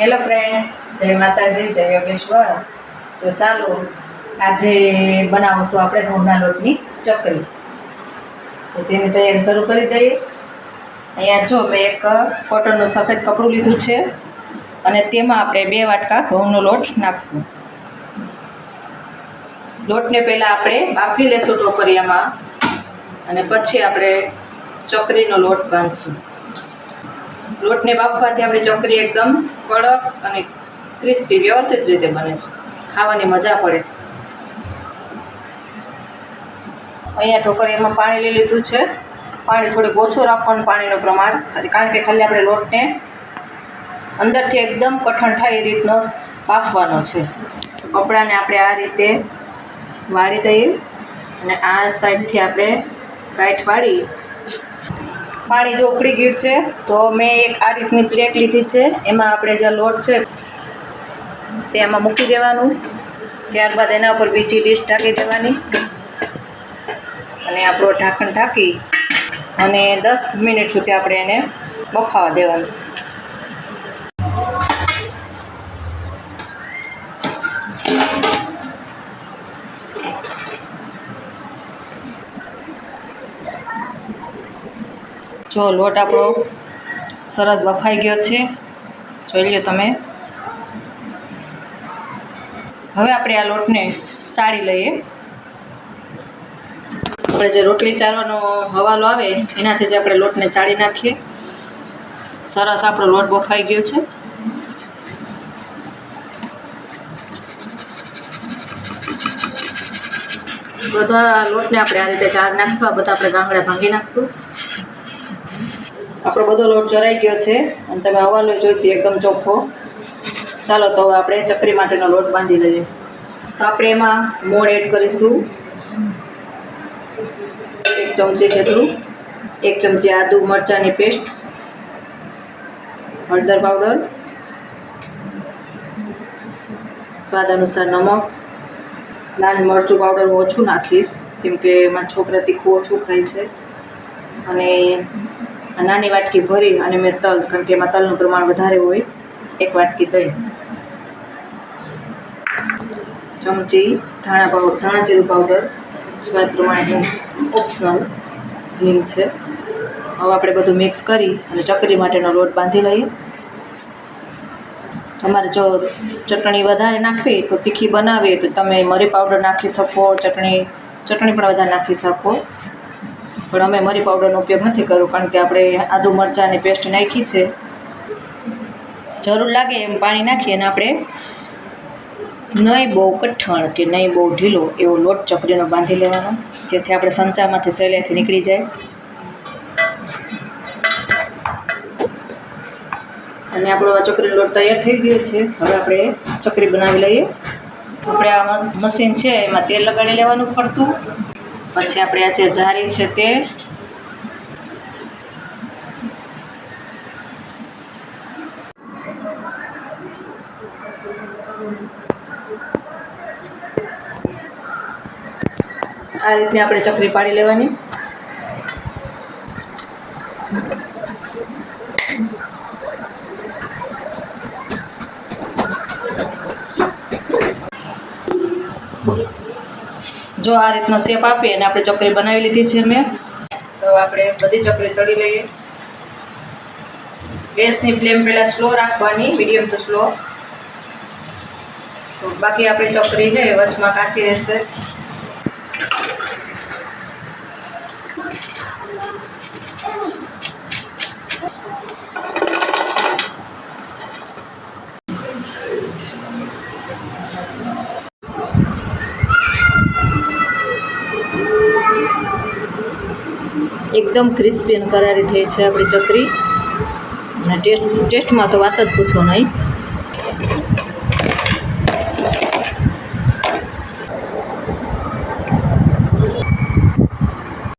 Hello friends જય માતાજી, જય યોગેશ્વર. તો ચાલો, આજે બનાવશું આપણે ઘઉંના લોટની ચકરી તો તેની તૈયારી શરૂ કરી દઈએ. અહીંયા જો મેં એક કોટનનું સફેદ કપડું લીધું છે અને તેમાં આપણે બે વાટકા ઘઉંનો લોટ નાખશું. લોટને પહેલાં આપણે બાફી લેશું ટોકરિયામાં અને પછી આપણે ચકરીનો લોટ બાંધશું. લોટને બાફવાથી આપણી ચકરી એકદમ કડક અને ક્રિસ્પી, વ્યવસ્થિત રીતે બને છે. ખાવાની મજા પડે. અહીંયા ઢોકરીયામાં પાણી લઈ લીધું છે. પાણી થોડુંક ઓછું રાખવાનું પાણીનું પ્રમાણ કારણ કે ખાલી આપણે લોટને અંદરથી એકદમ કઠણ થાય એ રીતનો બાફવાનો છે. કપડાને આપણે આ રીતે વાળી દઈએ અને આ સાઈડથી આપણે કાંઠ વાળી પાણી જો ઉકળી ગયું છે, તો મેં એક આ રીતની પ્લેટ લીધી છે. એમાં આપણે જે લોટ છે, તે એમાં મૂકી દેવાનું. ત્યારબાદ એના ઉપર બીજી ડીશ ઢાંકી દેવાની. અને આપણો ઢાંકણ ઢાંકી અને દસ મિનિટ સુધી આપણે એને બફાવા દેવાનું. જો લોટ આપણો સરસ બફાઈ ગયો છે. જોઈ લો તમે. હવે આપણે આ લોટને ચાળી લઈએ. આપણે જે રોટલી ચાળવાનો હવાલો આવે, એનાથી જ આપણે લોટને ચાળી નાખીએ. સરસ આપણો લોટ બફાઈ ગયો છે. બધા લોટને આપણે આ રીતે ચાર નાખશું, આ બધા આપણે ગાંગડા ભાંગી નાખશું. આપણો બધો લોટ ચરાઈ ગયો છે અને તમે હવાલો જોઈતી એકદમ ચોખ્ખો. ચાલો તો હવે આપણે ચકરી માટેનો લોટ બાંધી લઈએ. આપણે એમાં મોણ એડ કરીશું. એક ચમચી જેટલું. એક ચમચી આદુ મરચાંની પેસ્ટ હળદર પાવડર સ્વાદ અનુસાર નમક. લાલ મરચું પાવડર હું ઓછું નાખીશ કેમકે મારા છોકરા તીખું ઓછું ખાય છે. અને નાની વાટકી ભરી અને મેં તલ, કારણ કે એમાં તલનું પ્રમાણ વધારે હોય, એક વાટકી દહીં ચમચી, ધાણા પાવડર ધાણા જીરું પાવડર, સ્વાદ પ્રમાણે ઓપ્શનલ હિંગ છે. હવે આપણે બધું મિક્સ કરી અને ચકરી માટેનો લોટ બાંધી લઈએ. તમારે જો ચટણી વધારે નાખવી તો તીખી બનાવી તો તમે મરી પાવડર નાખી શકો, ચટણી ચટણી પણ વધારે નાખી શકો. પણ અમે મરી પાવડરનો ઉપયોગ નથી કર્યો કારણ કે આપણે આદુ મરચાંની પેસ્ટ નાખી છે. જરૂર લાગે એમ પાણી નાખીએ અને આપણે નહીં બહુ કઠણ કે નહીં બહુ ઢીલો એવો લોટ ચકરીનો બાંધી લેવાનો, જેથી આપણે સંચામાંથી સહેલેથી નીકળી જાય. અને આપણો આ ચકરીનો લોટ તૈયાર થઈ ગયો છે. હવે આપણે ચકરી બનાવી લઈએ. આપણે આ મશીન છે, એમાં તેલ લગાડી લેવાનું ફરતું. પછી આપણે આ જે જારી છે તે આ રીતની આપણે ચકરી પાડી લેવાની. જો આ રીતનો શેપ આપીએ અને આપણે ચકરી બનાવી લીધી છે મેં, તો આપણે બધી ચકરી તળી લઈએ. ગેસની ફ્લેમ પહેલાં સ્લો રાખવાની, મીડિયમ ટુ સ્લો. બાકી આપણી ચકરી છે, વચમાં કાચી રહેશે. એકદમ ક્રિસ્પી અને કરારી થઈ છે આપણી ચકરી. અને ટેસ્ટ ટેસ્ટમાં તો વાત જ પૂછો નહીં.